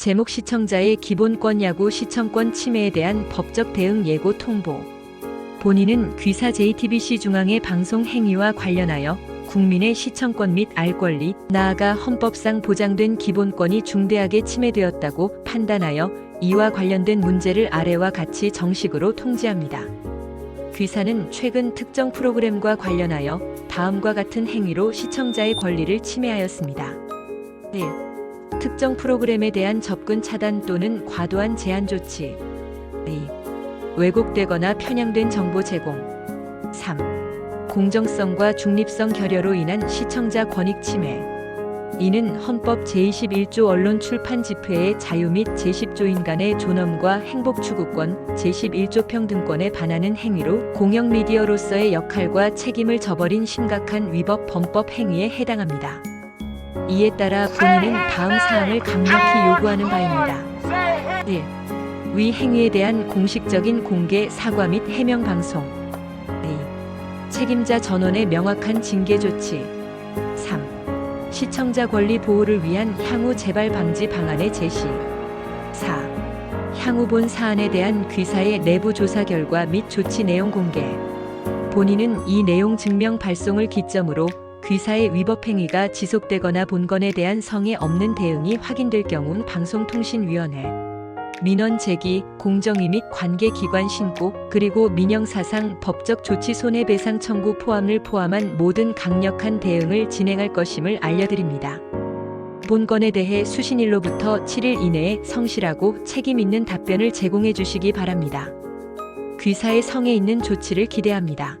제목 시청자의 기본권 야구 시청권 침해에 대한 법적 대응 예고 통보. 본인은 귀사 JTBC 중앙의 방송 행위와 관련하여 국민의 시청권 및 알 권리, 나아가 헌법상 보장된 기본권이 중대하게 침해되었다고 판단하여 이와 관련된 문제를 아래와 같이 정식으로 통지합니다. 귀사는 최근 특정 프로그램과 관련하여 다음과 같은 행위로 시청자의 권리를 침해하였습니다. 1. 특정 프로그램에 대한 접근 차단 또는 과도한 제한 조치. 2. 왜곡되거나 편향된 정보 제공. 3. 공정성과 중립성 결여로 인한 시청자 권익 침해. 이는 헌법 제21조 언론 출판 집회의 자유 및 제10조 인간의 존엄과 행복 추구권, 제11조 평등권에 반하는 행위로 공영 미디어로서의 역할과 책임을 저버린 심각한 위법 범법 행위에 해당합니다. 이에 따라 본인은 다음 사항을 강력히 요구하는 바입니다. 1. 위 행위에 대한 공식적인 공개 사과 및 해명 방송. 2. 책임자 전원의 명확한 징계 조치. 3. 시청자 권리 보호를 위한 향후 재발 방지 방안의 제시. 4. 향후 본 사안에 대한 귀사의 내부 조사 결과 및 조치 내용 공개. 본인은 이 내용 증명 발송을 기점으로 귀사의 위법 행위가 지속되거나 본건에 대한 성에 없는 대응이 확인될 경우 방송통신위원회 민원 제기, 공정위 및 관계 기관 신고, 그리고 민영사상 법적 조치 손해배상 청구 포함을 포함한 모든 강력한 대응을 진행할 것임을 알려드립니다. 본건에 대해 수신일로부터 7일 이내에 성실하고 책임 있는 답변을 제공해 주시기 바랍니다. 귀사의 성에 있는 조치를 기대합니다.